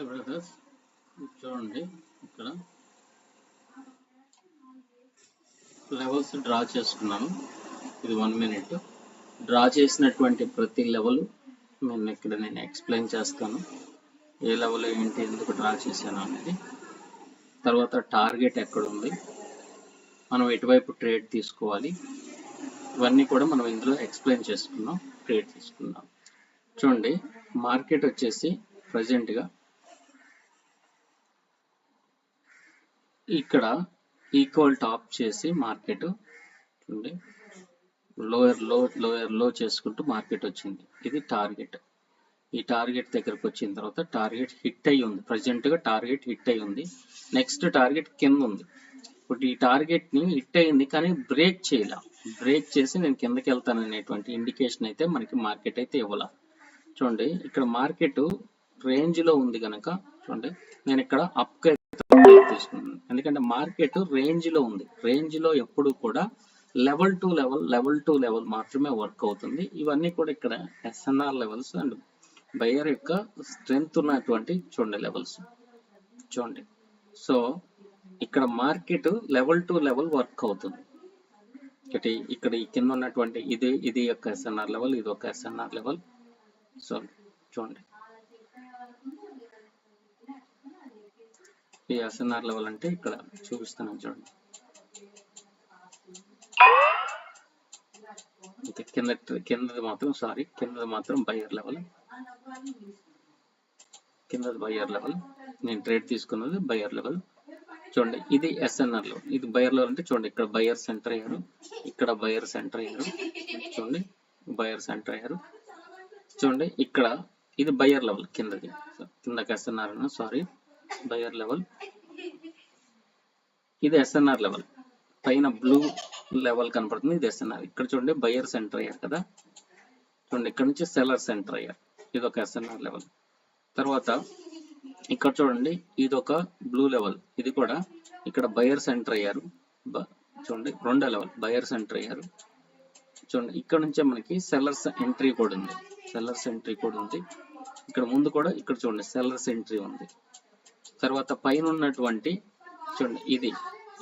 Hi brothers చూడండి ఇక్కడ. Levels draw చేసుకున్నాను. ఇది వన్ మినిట్ డ్రా చేసినటువంటి ప్రతి లెవెల్ నేను ఇక్కడ నేను ఎక్స్ప్లెయిన్ చేస్తాను. ఏ లెవెల్ ఏంటి ఎందుకు డ్రా చేశాను అనేది. తర్వాత టార్గెట్ ఎక్కడ ఉంది. మనం ఎటువైపు ట్రేడ్ తీసుకోవాలి. ఇవన్నీ కూడా మనం ఇందులో ఎక్స్ప్లెయిన్ చేసుకున్నాం ట్రేడ్ తీసుకున్నాం. చూడండి మార్కెట్ వచ్చేసి ప్రజెంట్గా ఇక్కడ ఈక్వల్ టాప్ చేసి మార్కెట్ చూడండి. లోయర్లో లోయర్లో చేసుకుంటూ మార్కెట్ వచ్చింది. ఇది టార్గెట్ ఈ టార్గెట్ దగ్గరకు వచ్చిన తర్వాత టార్గెట్ హిట్ అయి ఉంది. ప్రజెంట్గా టార్గెట్ హిట్ అయి ఉంది. నెక్స్ట్ టార్గెట్ కింద ఉంది. ఇప్పుడు ఈ టార్గెట్ని హిట్ అయింది కానీ బ్రేక్ చేయాల. బ్రేక్ చేసి నేను కిందకి వెళ్తాను అనేటువంటి ఇండికేషన్ అయితే మనకి మార్కెట్ అయితే ఇవ్వాల. చూడండి ఇక్కడ మార్కెట్ రేంజ్లో ఉంది కనుక చూడండి నేను ఇక్కడ అప్ తీసుకున్నాను. ఎందుకంటే మార్కెట్ రేంజ్లో ఉంది. రేంజ్లో ఎప్పుడు కూడా level to level level to level మాత్రమే వర్క్ అవుతుంది. ఇవన్నీ కూడా ఇక్కడ ఎస్ఎన్ఆర్ లెవెల్స్ అండ్ బయర్ యొక్క స్ట్రెంగ్త్ ఉన్నటువంటి చూడండి లెవెల్స్ చూడండి. సో ఇక్కడ market level to level work అవుతుంది. ఒకటి ఇక్కడ ఈ కింద ఉన్నటువంటి ఇది ఇది ఒక ఎస్ఎన్ఆర్ లెవెల్ ఇది ఒక ఎస్ఎన్ఆర్ లెవెల్ సో చూడండి. ఈ ఎస్ఎన్ఆర్ లెవెల్ అంటే ఇక్కడ చూపిస్తున్నాను చూడండి. అయితే కింద కిందది మాత్రం సారీ కిందది మాత్రం బయర్ లెవెల్ కిందది బయర్ లెవెల్ నేను ట్రేడ్ తీసుకున్నది బయర్ లెవెల్ చూడండి ఇది ఎస్ఎన్ఆర్ లెవెల్ ఇది బయర్ లెవెల్ అంటే చూడండి ఇక్కడ బయర్ సెంటర్ అయ్యారు. ఇక్కడ బయర్ సెంటర్ అయ్యారు. చూడండి బయర్ సెంటర్ అయ్యారు. చూడండి ఇక్కడ ఇది బయర్ లెవెల్ కిందది. కిందకి ఎస్ఎన్ఆర్ సారీ బయర్ లెవెల్. ఇది ఎస్ఎన్ఆర్ లెవెల్. పైన బ్లూ లెవెల్ కనపడుతుంది. ఇది ఎస్ఎన్ఆర్ ఇక్కడ చూడండి బయర్ సెంటర్ అయ్యారు కదా. చూడండి ఇక్కడ నుంచి సెల్లర్ సెంటర్ అయ్యారు. ఇది ఒక ఎస్ఎన్ఆర్ లెవెల్. తర్వాత ఇక్కడ చూడండి ఇది ఒక బ్లూ లెవెల్. ఇది కూడా ఇక్కడ బయర్ సెంటర్ అయ్యారు. బ- చూడండి రెండో లెవెల్. బయర్ సెంటర్ అయ్యారు. చూడండి ఇక్కడ నుంచే మనకి సెల్లర్స్ ఎంట్రీ కూడా ఉంది. సెల్లర్స్ ఎంట్రీ కూడా ఉంది. ఇక్కడ ముందు కూడా ఇక్కడ చూడండి సెల్లర్స్ ఎంట్రీ ఉంది. తర్వాత పైన ఉన్నటువంటి చూడండి ఇది.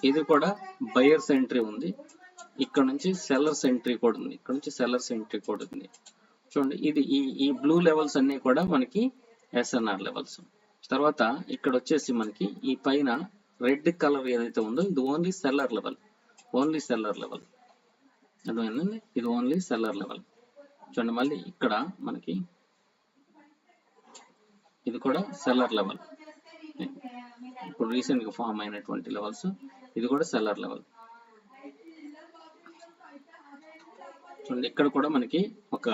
ఇది కూడా బయర్స్ ఎంట్రీ ఉంది. ఇక్కడ నుంచి సెల్లర్స్ ఎంట్రీ కూడా ఉంది. ఇక్కడ నుంచి సెల్లర్స్ ఎంట్రీ కూడా ఉంది. చూడండి ఇది ఈ ఈ బ్లూ లెవెల్స్ అన్ని కూడా మనకి ఎస్ఎన్ఆర్ లెవెల్స్ తర్వాత ఇక్కడ వచ్చేసి మనకి ఈ పైన రెడ్ కలర్ ఏదైతే ఉందో ఇది only seller level only seller level అర్థమైందండి? ఇది ఓన్లీ సెల్లర్ లెవెల్ చూడండి మళ్ళీ ఇక్కడ మనకి ఇది కూడా సెల్లర్ లెవెల్ ఇప్పుడు రీసెంట్గా ఫామ్ అయినటువంటి లెవెల్స్ ఇది కూడా సెల్లర్ లెవెల్ చూడండి ఇక్కడ కూడా మనకి ఒక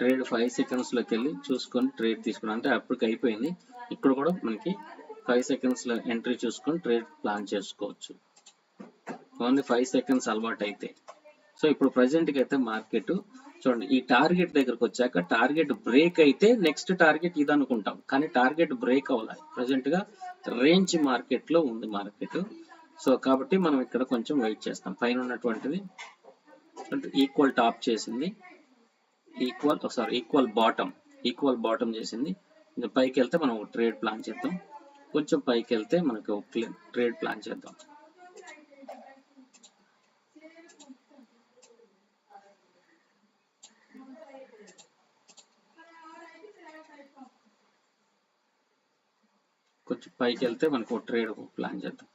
ట్రేడ్ ఫైవ్ సెకండ్స్లోకి వెళ్ళి చూసుకొని ట్రేడ్ తీసుకున్నాం. అంటే అప్పటికి అయిపోయింది. ఇక్కడ కూడా మనకి ఫైవ్ సెకండ్స్లో ఎంట్రీ చూసుకొని ట్రేడ్ ప్లాన్ చేసుకోవచ్చు. ఓన్లీ ఫైవ్ సెకండ్స్ అలవాటు అయితే సో ఇప్పుడు ప్రజెంట్కి అయితే మార్కెట్ చూడండి ఈ టార్గెట్ దగ్గరకు వచ్చాక టార్గెట్ బ్రేక్ అయితే నెక్స్ట్ టార్గెట్ ఇది అనుకుంటాం కానీ టార్గెట్ బ్రేక్ అవ్వాలి. ప్రజెంట్గా రేంజ్ మార్కెట్లో ఉంది మార్కెట్. సో కాబట్టి మనం ఇక్కడ కొంచెం వెయిట్ చేస్తాం. పైన ఉన్నటువంటిది ఈక్వల్ టాప్ చేసింది. Equal sorry equal bottom equal bottom చేసింది. పైకి వెళ్తే మనం ట్రేడ్ ప్లాన్ చేద్దాం. కొంచెం పైకి వెళ్తే మనకు ట్రేడ్ ప్లాన్ చేద్దాం. కొంచెం పైకి వెళ్తే మనకు ఒక ట్రేడ్ ప్లాన్ చేద్దాం.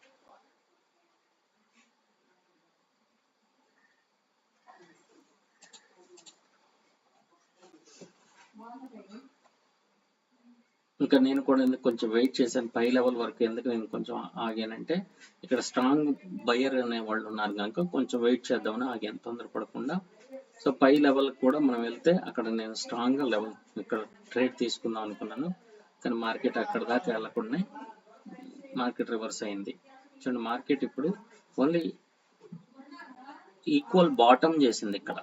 ఇంకా నేను కూడా ఎందుకు కొంచెం వెయిట్ చేశాను? పై లెవెల్ వరకు ఎందుకు నేను కొంచెం ఆగానంటే ఇక్కడ స్ట్రాంగ్ బయర్ అనే వాళ్ళు ఉన్నారు కనుక కొంచెం వెయిట్ చేద్దామని ఆగాను తొందరపడకుండా. సో పై లెవెల్ కూడా మనం వెళ్తే అక్కడ నేను స్ట్రాంగ్ లెవెల్ ఇక్కడ ట్రేడ్ తీసుకుందాం అనుకున్నాను. కానీ మార్కెట్ అక్కడ దాకా వెళ్ళకుండా మార్కెట్ రివర్స్ అయింది. చూడండి మార్కెట్ ఇప్పుడు ఓన్లీ ఈక్వల్ బాటమ్ చేసింది ఇక్కడ.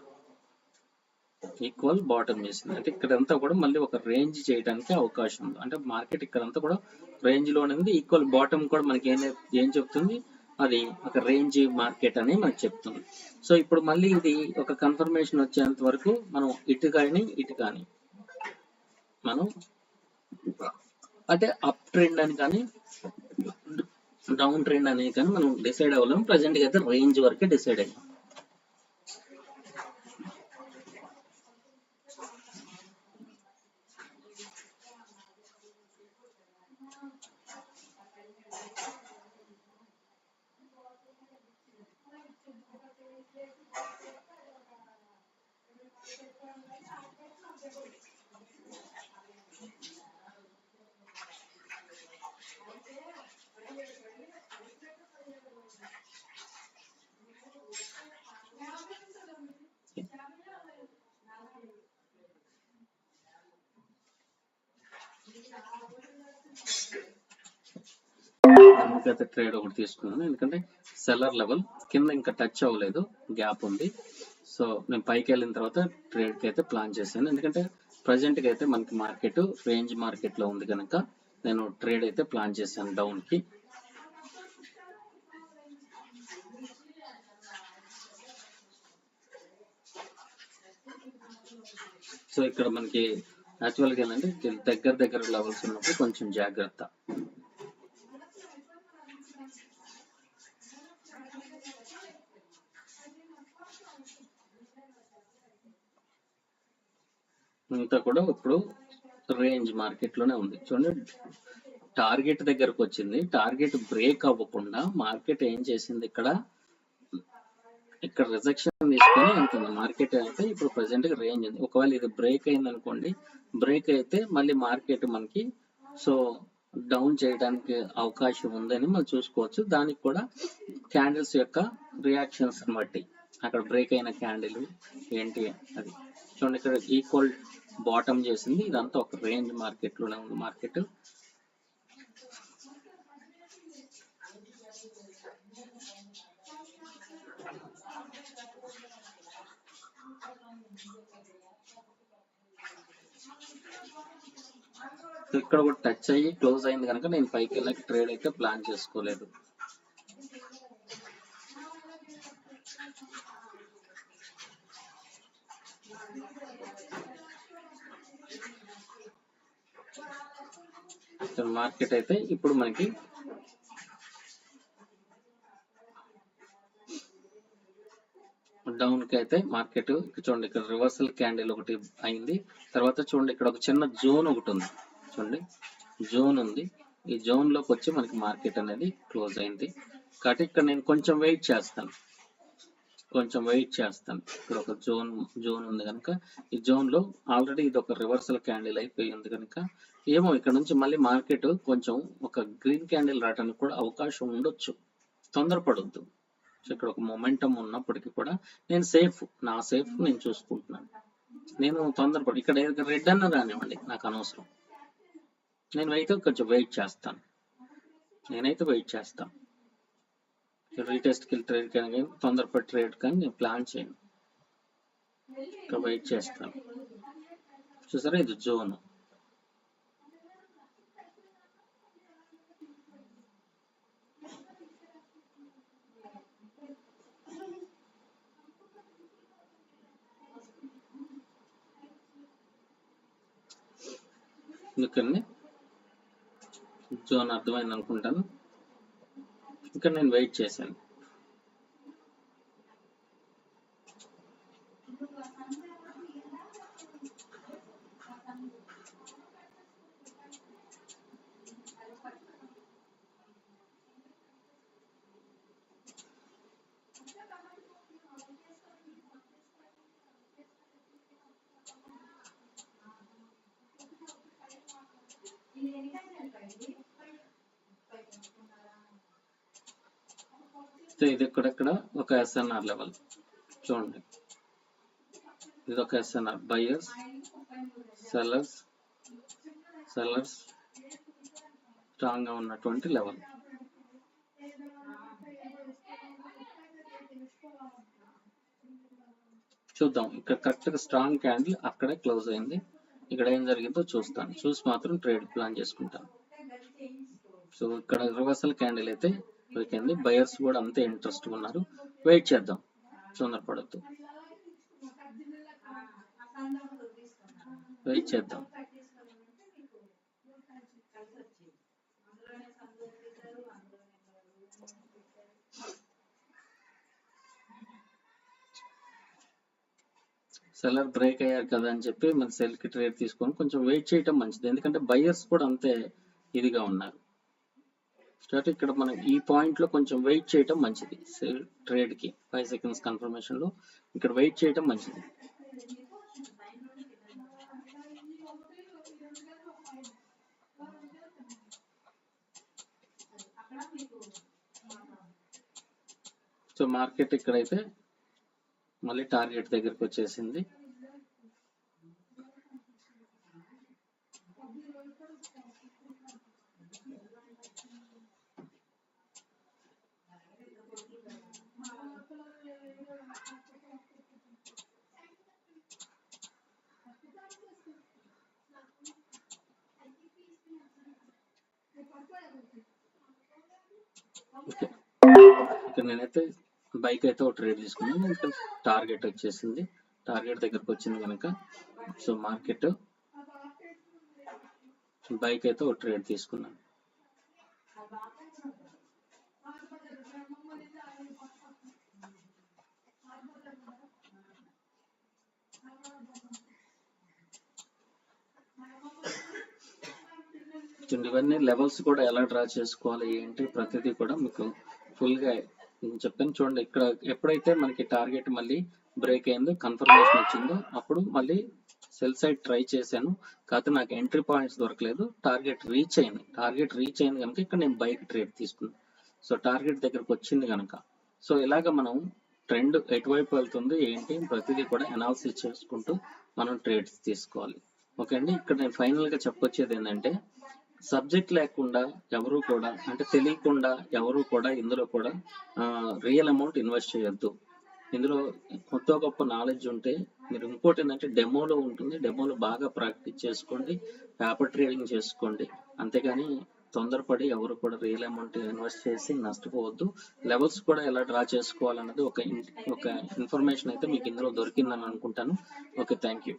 ఈక్వల్ బాటమ్ చేసింది. అంటే ఇక్కడంతా కూడా మళ్ళీ ఒక రేంజ్ చేయడానికి అవకాశం ఉంది. అంటే మార్కెట్ ఇక్కడంతా కూడా రేంజ్లో ఉంది. ఈక్వల్ బాటమ్ కూడా మనకి ఏం ఏం చెప్తుంది? అది ఒక రేంజ్ మార్కెట్ అని మనకు చెప్తుంది. సో ఇప్పుడు మళ్ళీ ఇది ఒక కన్ఫర్మేషన్ వచ్చేంత వరకు మనం ఇటు కానీ ఇటు కానీ మనం అంటే అప్ ట్రెండ్ అని కానీ డౌన్ ట్రెండ్ అనేది కానీ మనం డిసైడ్ అవ్వలేము. ప్రజెంట్గా అయితే రేంజ్ వరకే డిసైడ్ అయ్యాం. అందుకైతే ట్రేడ్ ఒకటి తీసుకున్నాను. ఎందుకంటే సెల్లర్ లెవెల్ కింద ఇంకా టచ్ అవ్వలేదు గ్యాప్ ఉంది. సో నేను పైకి వెళ్ళిన తర్వాత ట్రేడ్కి అయితే ప్లాన్ చేశాను. ఎందుకంటే ప్రజెంట్కి అయితే మనకి మార్కెట్ రేంజ్ మార్కెట్లో ఉంది కనుక నేను ట్రేడ్ అయితే ప్లాన్ చేశాను డౌన్కి. సో ఇక్కడ మనకి యాక్చువల్గా ఏంటంటే దగ్గర దగ్గర లెవెల్స్ ఉన్నప్పుడు కొంచెం జాగ్రత్త. అంతా కూడా ఇప్పుడు రేంజ్ మార్కెట్లోనే ఉంది. చూడండి టార్గెట్ దగ్గరకు వచ్చింది. టార్గెట్ బ్రేక్ అవ్వకుండా మార్కెట్ ఏం చేసింది ఇక్కడ? ఇక్కడ రిజెక్షన్ తీసుకొని ఉంటుంది మార్కెట్ అయితే ఇప్పుడు ప్రెసెంట్ రేంజ్ ఉంది. ఒకవేళ ఇది బ్రేక్ అయింది అనుకోండి బ్రేక్ అయితే మళ్ళీ మార్కెట్ మనకి సో డౌన్ చేయడానికి అవకాశం ఉందని మనం చూసుకోవచ్చు. దానికి కూడా క్యాండిల్స్ యొక్క రియాక్షన్స్ బట్టి. అక్కడ బ్రేక్ అయిన క్యాండిల్ ఏంటి? అది చూడండి ఇక్కడ ఈక్వల్ బాటమ్ చేసింది. ఇదంతా ఒక రేంజ్ మార్కెట్లోనే ఉంది మార్కెట్. ఇక్కడ కూడా టచ్ అయ్యి క్లోజ్ అయింది కనుక నేను పైకి వెళ్ళక ట్రేడ్ అయితే ప్లాన్ చేసుకోలేదు. మార్కెట్ అయితే ఇప్పుడు మనకి డౌన్కి అయితే మార్కెట్ చూడండి ఇక్కడ రివర్సల్ క్యాండిల్ ఒకటి అయింది. తర్వాత చూడండి ఇక్కడ ఒక చిన్న జోన్ ఒకటి ఉంది. చూడండి జోన్ ఉంది. ఈ జోన్లోకి వచ్చి మనకి మార్కెట్ అనేది క్లోజ్ అయింది. కాబట్టి ఇక్కడ నేను కొంచెం వెయిట్ చేస్తాను. కొంచెం వెయిట్ చేస్తాను. ఇక్కడ ఒక జోన్ జోన్ ఉంది కనుక. ఈ జోన్లో ఆల్రెడీ ఇది ఒక రివర్సల్ క్యాండిల్ అయిపోయి ఉంది కనుక ఏమో ఇక్కడ నుంచి మళ్ళీ మార్కెట్ కొంచెం ఒక గ్రీన్ క్యాండిల్ రావడానికి కూడా అవకాశం ఉండొచ్చు. తొందరపడొద్దు. సో ఇక్కడ ఒక మొమెంటం ఉన్నప్పటికీ కూడా నేను సేఫ్. నా సేఫ్ నేను చూసుకుంటున్నాను. నేను తొందరపడి ఇక్కడ రెడ్ అన్న రానివ్వండి నాకు అనవసరం. నేను అయితే కొంచెం వెయిట్ చేస్తాను. నేనైతే వెయిట్ చేస్తాను. రీటెస్ట్కి ట్రేడ్ కానీ తొందరపడి ట్రేడ్ కానీ నేను ప్లాన్ చేయను. ఇక్కడ వెయిట్ చేస్తాను. చూసారా? ఇది జోను. అందుకని జోన్ అర్థమైంది అనుకుంటాను ఇక్కడ నేను వెయిట్ చేశాను. సో ఇది ఇక్కడక్కడ ఒక ఎస్ఎన్ఆర్ లెవెల్ చూడండి. ఇది ఒక ఎస్ఎన్ఆర్ బయర్స్ సెల్లర్స్ సెల్లర్స్ స్ట్రాంగ్గా ఉన్నటువంటి లెవెల్ చూద్దాం. ఇక్కడ కరెక్ట్గా స్ట్రాంగ్ క్యాండిల్ అక్కడే క్లోజ్ అయింది. ఇక్కడ ఏం జరిగిందో చూస్తాను. చూసి మాత్రం ట్రేడ్ ప్లాన్ చేసుకుంటాను. సో ఇక్కడ రివర్సల్ క్యాండిల్ అయితే దొరికింది బయర్స్ కూడా అంతే ఇంట్రెస్ట్ ఉన్నారు. వెయిట్ చేద్దాం. తొందరపడద్దు వెయిట్ చేద్దాం. సెల్లర్ బ్రేక్ అయ్యారు కదా అని చెప్పి మన సెల్కి ట్రేడ్ తీసుకొని కొంచెం వెయిట్ చేయటం మంచిది. ఎందుకంటే బయర్స్ కూడా అంతే ఇదిగా ఉన్నారు. స్టార్ట్ ఇక్కడ మనం ఈ పాయింట్లో కొంచెం వెయిట్ చేయటం మంచిది. సేల్ ట్రేడ్కి ఫైవ్ సెకండ్స్ కన్ఫర్మేషన్లో ఇక్కడ వెయిట్ చేయటం మంచిది. సో మార్కెట్ ఇక్కడైతే మళ్ళీ టార్గెట్ దగ్గరకు వచ్చేసింది ఓకే ఇక్కడ నేనైతే బైక్ అయితే ఒక ట్రేడ్ తీసుకున్నాను ఎందుకంటే టార్గెట్ వచ్చేసింది. టార్గెట్ దగ్గరకు వచ్చింది కనుక సో మార్కెట్ బైక్ అయితే ఒక ట్రేడ్ తీసుకున్నాను ఇవన్నీ లెవెల్స్ కూడా ఎలా డ్రా చేసుకోవాలి ఏంటి ప్రతిదీ కూడా మీకు ఫుల్గా చెప్పాను చూడండి ఇక్కడ ఎప్పుడైతే మనకి టార్గెట్ మళ్ళీ బ్రేక్ అయిందో కన్ఫర్మేషన్ వచ్చిందో అప్పుడు మళ్ళీ సెల్ సైడ్ ట్రై చేశాను. కాకపోతే నాకు ఎంట్రీ పాయింట్స్ దొరకలేదు. టార్గెట్ రీచ్ అయింది. టార్గెట్ రీచ్ అయింది కనుక ఇక్కడ నేను బైక్ ట్రేడ్ తీసుకున్నాను సో టార్గెట్ దగ్గరకు వచ్చింది కనుక. సో ఇలాగ మనం ట్రెండ్ ఎటువైపు వెళ్తుంది ఏంటి ప్రతిదీ కూడా అనాలిసిస్ చేసుకుంటూ మనం ట్రేడ్స్ తీసుకోవాలి. ఓకే అండి? ఇక్కడ నేను ఫైనల్గా చెప్పొచ్చేది ఏంటంటే సబ్జెక్ట్ లేకుండా ఎవరు కూడా అంటే తెలియకుండా ఎవరు కూడా ఇందులో కూడా రియల్ అమౌంట్ ఇన్వెస్ట్ చేయొద్దు. ఇందులో కొత్త గొప్ప నాలెడ్జ్ ఉంటే మీరు ఇంకోటి ఏంటంటే డెమోలో ఉంటుంది డెమోలో బాగా ప్రాక్టీస్ చేసుకోండి పేపర్ ట్రేడింగ్ చేసుకోండి. అంతేగాని తొందరపడి ఎవరు కూడా రియల్ అమౌంట్ ఇన్వెస్ట్ చేసి నష్టపోవద్దు. లెవెల్స్ కూడా ఎలా డ్రా చేసుకోవాలన్నది ఒక ఇన్- ఒక ఇన్ఫర్మేషన్ అయితే మీకు ఇందులో దొరికిందని అనుకుంటాను. Okay thank you